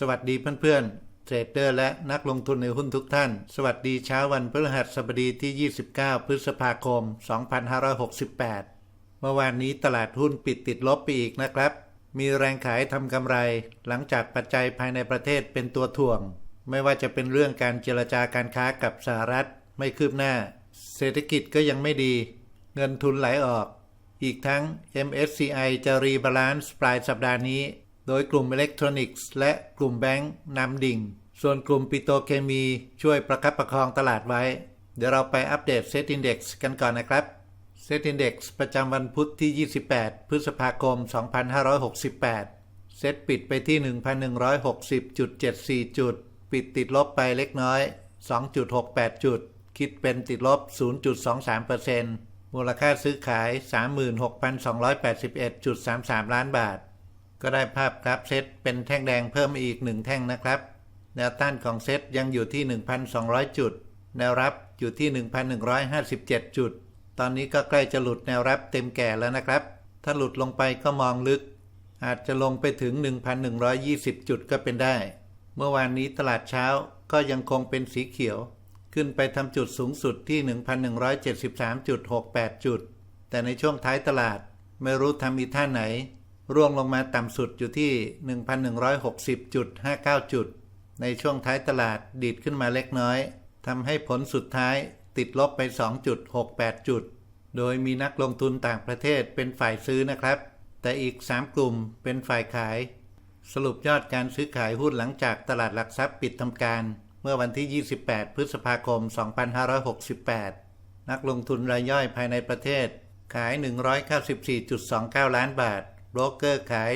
สวัสดีเพื่อนๆ เทรดเดอร์และนักลงทุนในหุ้นทุกท่าน สวัสดีเช้าวันพฤหัสบดีที่ 29 พฤษภาคม 2568 เมื่อวานนี้ตลาดหุ้นปิดติดลบไปอีกนะครับ มีแรงขายทำกำไร หลังจากปัจจัยภายในประเทศเป็นตัวถ่วง ไม่ว่าจะเป็นเรื่องการเจรจาการค้ากับสหรัฐ ไม่คืบหน้า เศรษฐกิจก็ยังไม่ดี เงินทุนไหลออก อีกทั้ง MSCI จะรีบาลานซ์ปลายสัปดาห์นี้ โดยกลุ่มอิเล็กทรอนิกส์และกลุ่มแบงค์นำดิ่ง ส่วนกลุ่มปิโตเคมีช่วยประคับประคองตลาดไว้ เดี๋ยวเราไปอัปเดตเซตอินดี x กันก่อนนะครับเซตอินดี x ประจำวันพุธที่ 28 พฤษภาคม 2568 เซตปิดไปที่ 1,160.74 จุด ปิดติดลบไปเล็กน้อย 2.68 จุด คิดเป็นติดลบ 0.23%มูลค่าซื้อขาย 36,281.33 ล้านบาท ก็ได้ภาพกราฟเซตเป็นแท่งแดงเพิ่มอีกหนึ่งแท่งนะครับ แนวต้านของเซตยังอยู่ที่ 1,200 จุด แนวรับอยู่ที่ 1,157 จุด ตอนนี้ก็ใกล้จะหลุดแนวรับเต็มแก่แล้วนะครับ ถ้าหลุดลงไปก็มองลึก อาจจะลงไปถึง 1,120 จุดก็เป็นได้ เมื่อวานนี้ตลาดเช้าก็ยังคงเป็นสีเขียว ขึ้นไปทำจุดสูงสุดที่ 1,173.68 จุด แต่ในช่วงท้ายตลาดไม่รู้ทำอีท่าไหน ร่วงลงมาต่ำสุดอยู่ที่ 1,160.59 จุด ในช่วงท้ายตลาดดีดขึ้นมาเล็กน้อยทำให้ผลสุดท้ายติดลบไป 2.68 จุด โดยมีนักลงทุนต่างประเทศเป็นฝ่ายซื้อนะครับ แต่อีก 3 กลุ่มเป็นฝ่ายขาย สรุปยอดการซื้อขายหุ้นหลังจากตลาดหลักทรัพย์ปิดทำการ เมื่อวันที่ 28 พฤษภาคม 2568 นักลงทุนรายย่อยภายในประเทศขาย 194.29 ล้านบาท บรกเกอร์ขาย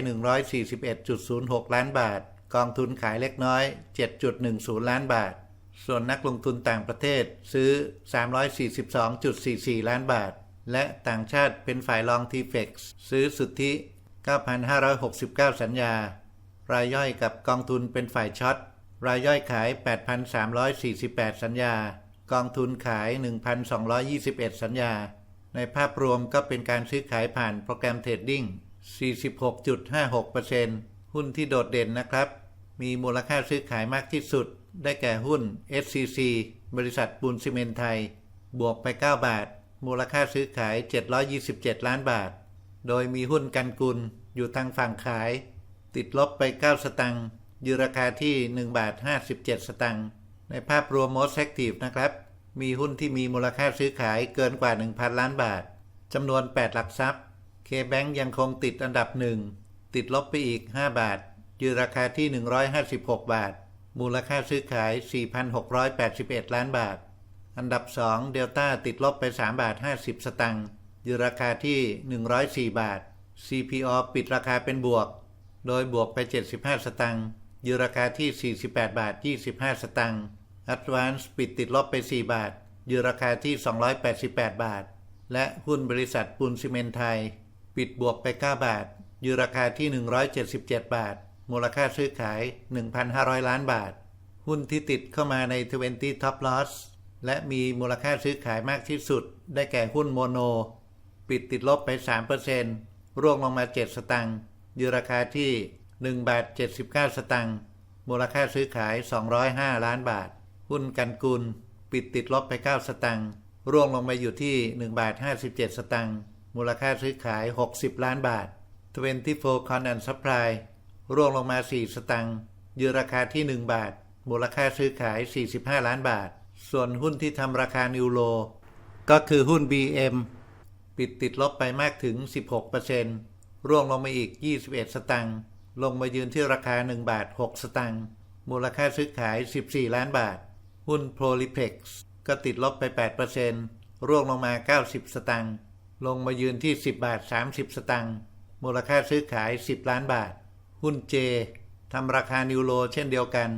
141.06 ล้านบาท กองทุนขายเล็กน้อย 7.10 ล้านบาท ส่วนนักลงทุนต่างประเทศซื้อ 342.44 ล้านบาท และต่างชาติเป็นฝ่ายลองทีเฟกซื้อสุทธิ 9,569 สัญญา รายย่อยกับกองทุนเป็นฝ่ายช็อต รายย่อยขาย 8,348 สัญญา กองทุนขาย 1,221 สัญญา ในภาพรวมก็เป็นการซื้อขายผ่านโปรแกรมเทรดดิ้ง 46.56%หุ้นที่โดดเด่นนะครับ มีมูลค่าซื้อขายมากที่สุด ได้แก่หุ้น SCC บริษัทปูนซีเมนไทย บวกไป 9 บาท มูลค่าซื้อขาย 727 ล้านบาท โดยมีหุ้นกันกุล อยู่ทางฝั่งขาย ติดลบไป 9 สตังค์ยืราคาที่ 1 บาท 57 สตังค์ในภาพรวม Most Active นะครับ มีหุ้นที่มีมูลค่าซื้อขายเกินกว่า 1,000 ล้านบาทจำนวน 8 หลักทรัพย์ K-Bank ยังคงติดอันดับหนึ่งติดลบไปอีก 5 บาท ยืนราคาที่ 156 บาท มูลค่าซื้อขาย 4,681 ล้านบาท อันดับ 2 เดลต้าติดลบไป 3 บาท 50 สตังค์ยืนราคาที่ 104 บาท CPO ปิดราคาเป็นบวก โดยบวกไป 75 สตังค์ยืนราคาที่ 48 บาท 25 สตังค์ Advance ปิดติดลบไป 4 บาท ยืนราคาที่ 288 บาท และหุ้นบริษัทปูนซีเมนไทย ปิดบวกไป 9 บาทยืนราคาที่ 177 บาท มูลค่าซื้อขาย 1,500 ล้านบาท หุ้นที่ติดเข้ามาใน 20 Top Loss และมีมูลค่าซื้อขายมากที่สุด ได้แก่หุ้นโมโน ปิดติดลบไป 3%ร่วงลงมา 7 สตังค์ยืนราคาที่ 1 บาท 79 สตังค์มูลค่าซื้อขาย 205 ล้านบาท หุ้นกันกุล ปิดติดลบไป 9 สตังค์ร่วงลงมาอยู่ที่ 1 บาท 57 สตังค์ มูลค่าซื้อขาย 60 ล้านบาท 24 Con and Supply ร่วงลงมา 4 สตังค์ยืนราคาที่ 1 บาท มูลค่าซื้อขาย 45 ล้านบาท ส่วนหุ้นที่ทำราคานิวโล ก็คือหุ้น BM ปิดติดลบไปมากถึง 16%ร่วงลงมาอีก 21 สตังค์ลงมายืนที่ราคา 1 บาท 6 สตังค์มูลค่าซื้อขาย 14 ล้านบาท หุ้น Prolipex ก็ติดลบไป 8%ร่วงลงมา 90 สตังค์ ลงมายืนที่ 10 บาท 30 สตังค์มูลค่าซื้อขาย 10 ล้านบาท หุ้น J ทำราคานิวโลเช่นเดียวกัน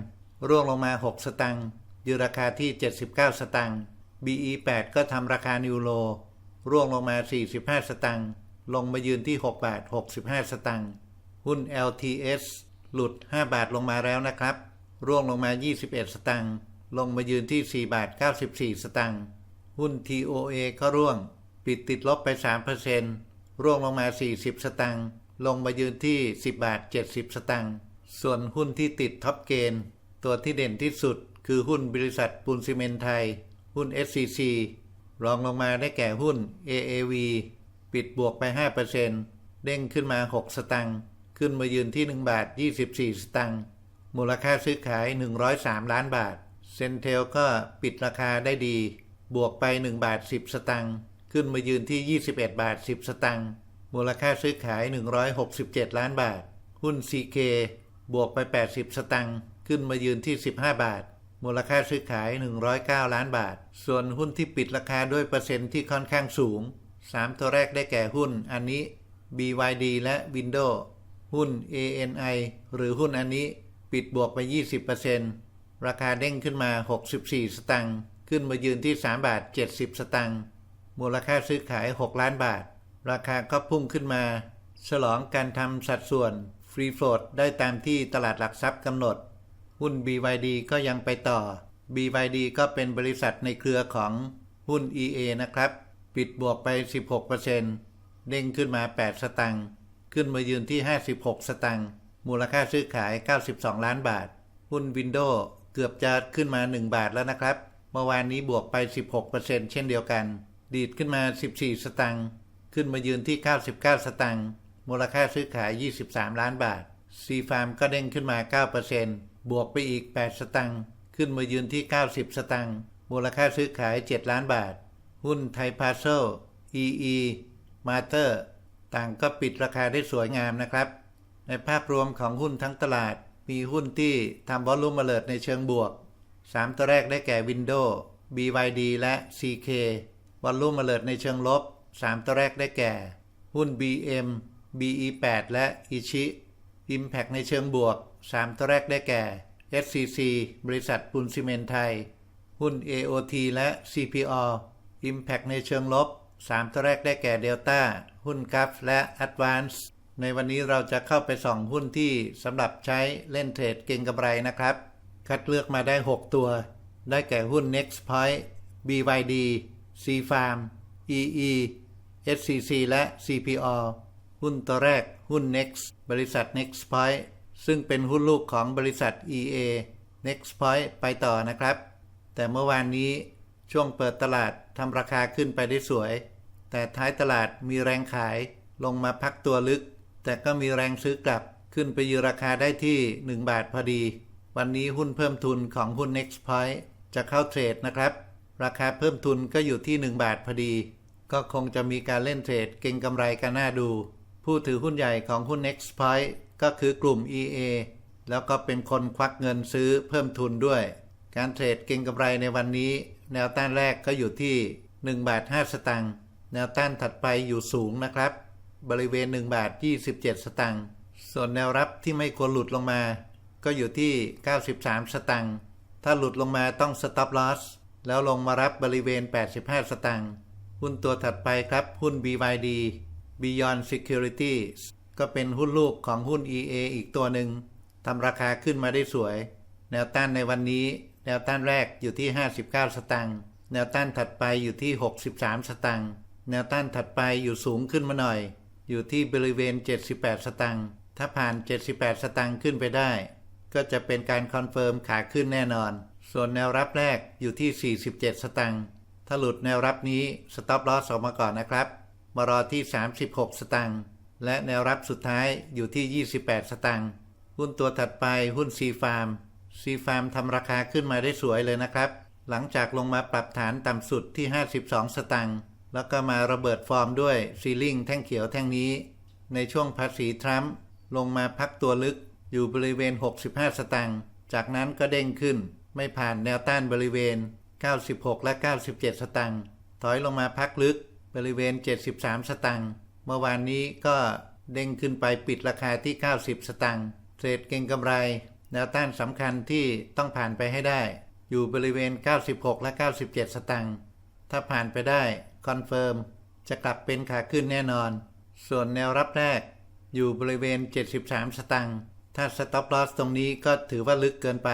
ร่วงลงมา 6 สตังค์ยืนราคาที่ 79 สตังค์ BE8 ก็ทำราคานิวโลร่วงลงมา 45 สตังค์ลงมายืนที่ 6 บาท 65 สตังค์หุ้น LTS หลุด 5 บาทลงมาแล้วนะครับ ร่วงลงมา 21 สตังค์ลงมายืนที่ 4 บาท 94 สตังค์หุ้น TOA ก็ร่วง ปิดติดลบไป 3%ร่วงลงมา 40 สตังค์ลงมายืนที่ 10 บาท 70 สตังค์ส่วนหุ้นที่ติดท็อปเกณฑ์ตัวที่เด่นที่สุดคือหุ้นบริษัทปูนซีเมนไทย หุ้น SCC รองลงมาได้แก่หุ้น AAV ปิดบวกไป 5%เด้งขึ้นมา 6 สตังค์ขึ้นมายืนที่ 1 บาท 24 สตังค์มูลค่าซื้อขาย 103 ล้านบาท เซนเทลก็ปิดราคาได้ดี บวกไป 1 บาท 10 สตังค์ ขึ้นมายืนที่ 21 บาท 10 สตังค์มูลค่าซื้อขาย 167 ล้านบาท หุ้น CK บวกไป 80 สตังค์ขึ้นมายืนที่ 15 บาท มูลค่าซื้อขาย 109 ล้านบาท ส่วนหุ้นที่ปิดราคาด้วยเปอร์เซ็นต์ที่ค่อนข้างสูง 3 ตัวแรกได้แก่หุ้นอันนี้ BYD และ Windows หุ้น ANI หรือหุ้นอันนี้ปิดบวกไป 20%ราคาเด้งขึ้นมา 64 สตังค์ขึ้นมายืนที่ 3 บาท 70 สตังค์ มูลค่าซื้อขาย 6 ล้านบาท ราคาก็พุ่งขึ้นมา ฉลองการทำสัดส่วนฟรีโฟลดได้ตามที่ตลาดหลักทรัพย์กำหนด หุ้น BYD ก็ยังไปต่อ BYD ก็เป็นบริษัทในเครือของหุ้น EA นะครับ ปิดบวกไป 16%เด้งขึ้นมา 8 สตังค์ขึ้นมายืนที่ 56 สตังค์มูลค่าซื้อขาย 92 ล้านบาท หุ้น Windows เกือบจะขึ้นมา 1 บาทแล้วนะครับ เมื่อวานนี้บวกไป 16%เช่นเดียวกัน ดีดขึ้นมา 14 สตังค์ขึ้นมายืนที่ 99 สตังค์มูลค่าซื้อขาย 23 ล้านบาทซีฟาร์มก็เด้งขึ้นมา 9%บวกไปอีก 8 สตังค์ขึ้นมายืนที่ 90 สตังค์มูลค่าซื้อขาย 7 ล้านบาท หุ้นไทยพาเซล EE มาเตอร์ ต่างก็ปิดราคาได้สวยงามนะครับ ในภาพรวมของหุ้นทั้งตลาด มีหุ้นที่ทำวอลลุ่มเลิดในเชิงบวก 3 ตัวแรกได้แก่ Windows BYD และ CK วอลลุ่มเลิดในเชิงลบ 3 ตัวแรกได้แก่ หุ้น BM BE8 และ Ichi Impact ในเชิงบวก 3 ตัวแรกได้แก่ SCC บริษัทปูนซีเมนต์ไทย หุ้น AOT และ CPO Impact ในเชิงลบ 3 ตัวแรกได้แก่ Delta หุ้นกัฟและ Advance ในวันนี้เราจะเข้าไปส่องหุ้นที่สำหรับใช้เล่นเทรดเก็งกำไรนะครับ คัดเลือกมาได้ 6 ตัว ได้แก่หุ้น NextPoint BYD CFarm EE SCC และ CPO หุ้นตัวแรกหุ้น Next บริษัท NextPoint ซึ่งเป็นหุ้นลูกของบริษัท EA NextPoint ไปต่อนะครับ แต่เมื่อวานนี้ช่วงเปิดตลาดทำราคาขึ้นไปได้สวย แต่ท้ายตลาดมีแรงขายลงมาพักตัวลึก แต่ก็มีแรงซื้อกลับขึ้นไปยืนราคาได้ที่ 1 บาทพอดี วันนี้หุ้นเพิ่มทุนของหุ้น NextPoint จะเข้าเทรดนะครับ ราคาเพิ่มทุนก็อยู่ที่ 1 บาทพอดี ก็คงจะมีการเล่นเทรดเก็งกำไรกันน่าดู ผู้ถือหุ้นใหญ่ของหุ้น NextPoint ก็คือกลุ่ม EA แล้วก็เป็นคนควักเงินซื้อเพิ่มทุนด้วย การเทรดเก็งกำไรในวันนี้ แนวต้านแรกก็อยู่ที่ 1 บาท 5 สตางค์แนวต้านถัดไปอยู่สูงนะครับ บริเวณ 1 บาท 27 สตางค์ส่วนแนวรับที่ไม่ควรหลุดลงมา ก็อยู่ที่ 93 สตางค์ถ้าหลุดลงมาต้อง stop loss แล้วลงมารับบริเวณ 85 สตางค์หุ้นตัวถัดไปครับหุ้น BYD Beyond Securities ก็เป็นหุ้นลูกของหุ้น EA อีกตัวหนึ่งทำราคาขึ้นมาได้สวย แนวต้านในวันนี้ แนวต้านแรกอยู่ที่ 59 สตางค์แนวต้านถัดไปอยู่ที่ 63 สตางค์แนวต้านถัดไปอยู่สูงขึ้นมาหน่อย อยู่ที่บริเวณ 78 สตางค์ถ้าผ่าน 78 สตางค์ขึ้นไปได้ ก็จะเป็นการคอนเฟิร์มขาขึ้นแน่นอน ส่วนแนวรับแรกอยู่ที่ 47 สตางค์ถ้าหลุดแนวรับนี้สต็อปลอสออกมาก่อนนะครับ มารอที่ 36 สตางค์และแนวรับสุดท้ายอยู่ที่ 28 สตางค์หุ้นตัวถัดไปหุ้นซีฟาร์มซีฟาร์มทำราคาขึ้นมาได้สวยเลยนะครับ หลังจากลงมาปรับฐานต่ำสุดที่ 52 สตางค์แล้วก็มาระเบิดฟอร์มด้วยซีลิงแท่งเขียวแท่งนี้ ในช่วงภาษีทรัมป์ลงมาพักตัวลึกอยู่บริเวณ 65 สตางค์จากนั้นก็เด้งขึ้น ไม่ผ่านแนวต้านบริเวณ 96 และ 97 สตางค์ถอยลงมาพักลึกบริเวณ 73 สตางค์เมื่อวานนี้ก็เด้งขึ้นไปปิดราคาที่ 90 สตางค์เทรดเก็งกำไร แนวต้านสำคัญที่ต้องผ่านไปให้ได้ อยู่บริเวณ 96 และ 97 สตางค์ถ้าผ่านไปได้คอนเฟิร์มจะกลับเป็นขาขึ้นแน่นอน ส่วนแนวรับแรก อยู่บริเวณ 73 สตางค์ถ้า stop loss ตรงนี้ก็ถือว่าลึกเกินไป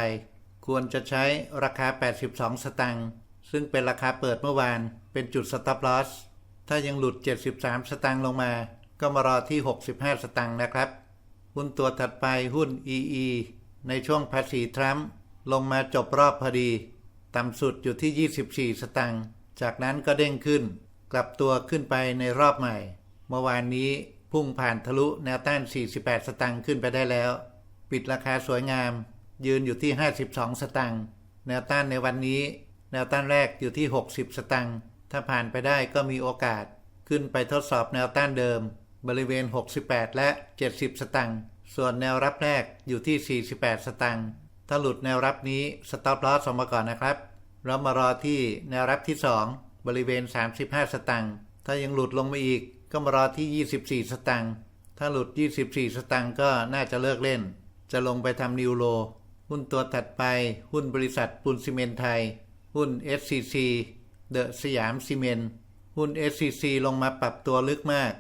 ควรจะใช้ราคา 82 สตางค์ซึ่งเป็นราคาเปิดเมื่อวาน เป็นจุด stop loss ถ้ายังหลุด 73 สตางค์ลงมา ก็มารอที่ 65 สตางค์นะครับ หุ้นตัวถัดไปหุ้น EE ในช่วงภาษีทรัมป์ลงมาจบรอบพอดี ต่ำสุดอยู่ที่ 24 สตังค์จากนั้นก็เด้งขึ้น กลับตัวขึ้นไปในรอบใหม่ เมื่อวานนี้พุ่งผ่านทะลุแนวต้าน 48 สตังค์ขึ้นไปได้แล้ว ปิดราคาสวยงาม ยืนอยู่ที่ 52 สตังค์แนวต้านในวันนี้ แนวต้านแรกอยู่ที่ 60 สตังค์ถ้าผ่านไปได้ก็มีโอกาส ขึ้นไปทดสอบแนวต้านเดิม บริเวณ 68 และ 70 สตังค์ส่วนแนวรับแรกอยู่ที่ 48 สตังค์ถ้าหลุดแนวรับนี้สต็อปลอสออกมาก่อนนะครับ เรามารอที่แนวรับที่ 2 บริเวณ 35 สตังค์ถ้ายังหลุดลงมาอีกก็มารอที่ 24 สตังค์ถ้าหลุด 24 สตังค์ก็น่าจะเลิกเล่น จะลงไปทำนิวโล หุ้นตัวถัดไป หุ้นบริษัทปูนซีเมนไทย หุ้น SCC เดอะสยามซีเมนหุ้น SCC ลงมาปรับตัวลึกมาก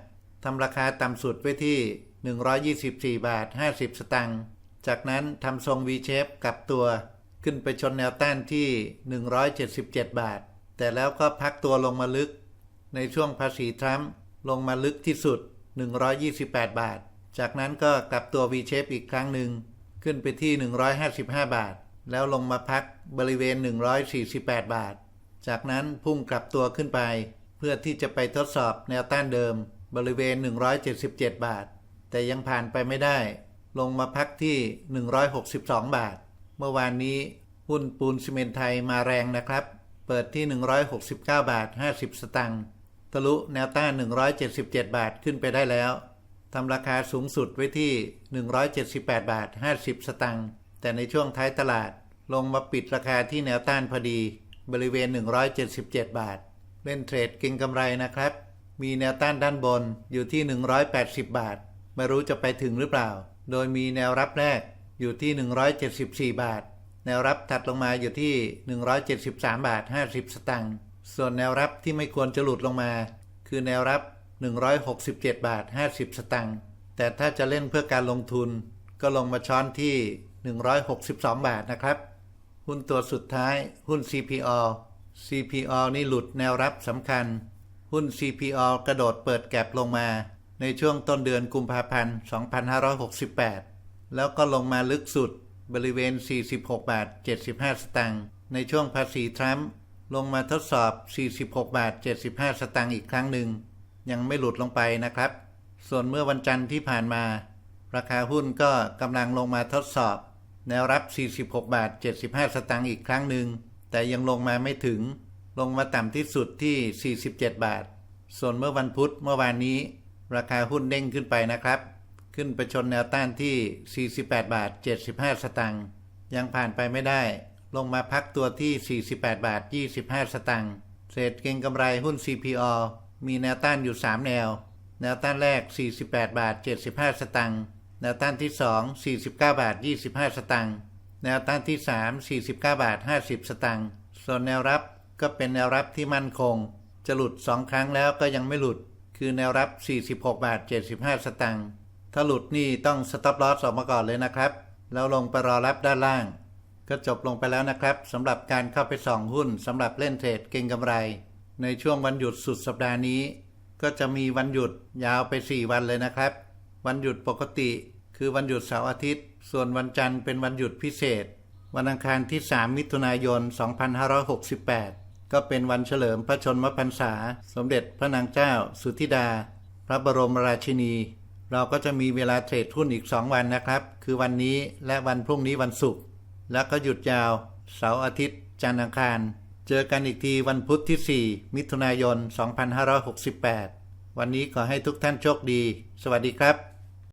ทำราคาต่ำสุดไว้ที่ 124 บาท 50 สตังค์ จากนั้นทำทรง V-shape กลับตัว ขึ้นไปชนแนวต้านที่ 177 บาท แต่แล้วก็พักตัวลงมาลึก ในช่วงภาษีทรัมป์ลงมาลึกที่สุด 128 บาท จากนั้นก็กลับตัว V-shape อีกครั้งหนึ่ง ขึ้นไปที่ 155 บาท แล้วลงมาพักบริเวณ 148 บาท จากนั้นพุ่งกลับตัวขึ้นไป เพื่อที่จะไปทดสอบแนวต้านเดิม บริเวณ 177 บาท แต่ยังผ่านไปไม่ได้ ลงมาพักที่ 162 บาท เมื่อวานนี้หุ้นปูนซีเมนไทยมาแรงนะครับ เปิดที่ 169 บาท 50 สตังค์ทะลุแนวต้าน 177 บาทขึ้นไปได้แล้ว ทำราคาสูงสุดไว้ที่ 178 บาท 50 สตังค์ แต่ในช่วงท้ายตลาดลงมาปิดราคาที่แนวต้านพอดี บริเวณ 177 บาท เล่นเทรดเก็งกำไรนะครับ มีแนวต้านด้านบนอยู่ที่ 180 บาท ไม่รู้จะไปถึงหรือเปล่า โดยมีแนวรับแรกอยู่ที่ 174 บาท แนวรับถัดลงมาอยู่ที่ 173 บาท 50 สตังค์ ส่วนแนวรับที่ไม่ควรจะหลุดลงมา คือแนวรับ 167 บาท 50 สตังค์แต่ถ้าจะเล่นเพื่อการลงทุน ก็ลงมาช้อนที่ 162 บาทนะครับ หุ้นตัวสุดท้ายหุ้น CPO CPO นี่หลุดแนวรับสำคัญ หุ้น CPO กระโดดเปิดแก็บลงมา ในช่วงต้นเดือนกุมภาพันธ์ 2568 แล้วก็ลงมาลึกสุดบริเวณ 46 บาท 75 สตางค์ในช่วงภาษีทรัมป์ลงมาทดสอบ 46 บาท 75 สตางค์อีกครั้งหนึ่ง ยังไม่หลุดลงไปนะครับ ส่วนเมื่อวันจันทร์ที่ผ่านมา ราคาหุ้นก็กำลังลงมาทดสอบ แนวรับ 46 บาท 75 สตางค์อีกครั้งหนึ่ง แต่ยังลงมาไม่ถึง ลงมาต่ำที่สุดที่ 47 บาท ส่วนเมื่อวันพุธเมื่อวานนี้ ราคาหุ้นเด้งขึ้นไปนะครับ ขึ้นไปชนแนวต้านที่ 48 บาท 75 สตางค์ ยังผ่านไปไม่ได้ ลงมาพักตัวที่ 48 บาท 25 สตางค์ เศษเก็งกำไรหุ้น CPO มีแนวต้านอยู่ 3 แนว แนวต้านแรก 48 บาท 75 สตางค์ แนวต้านที่ 2 49 บาท 25 สตางค์ แนวต้านที่ 3 49 บาท 50 สตางค์ ส่วนแนวรับก็เป็นแนวรับที่มั่นคง จะหลุด 2 ครั้งแล้วก็ยังไม่หลุด คือแนวรับ 46 บาท 75 สตางค์ ถ้าหลุดนี่ต้องสต็อปลอสออกมาก่อนเลยนะครับ แล้วลงไปรอรับด้านล่าง ก็จบลงไปแล้วนะครับสำหรับการเข้าไปส่องหุ้นสำหรับเล่นเทรดเก็งกำไร ในช่วงวันหยุดสุดสัปดาห์นี้ ก็จะมีวันหยุดยาวไป 4 วันเลยนะครับ วันหยุดปกติ คือวันหยุดเสาร์อาทิตย์ ส่วนวันจันทร์เป็นวันหยุดพิเศษ วันอังคารที่ 3 มิถุนายน 2568 ก็เป็นวันเฉลิมพระชนมพรรษา สมเด็จพระนางเจ้า สุธิดา พระบรมราชินี เราก็จะมีเวลาเทรดหุ้นอีก 2 วันนะครับ คือวันนี้และวันพรุ่งนี้วันศุกร์แล้วก็หยุดยาวเสาร์อาทิตย์ จันทร์อังคาร เจอกันอีกทีวันพุธที่ 4 มิถุนายน 2568 วันนี้ขอให้ทุกท่านโชคดี สวัสดีครับ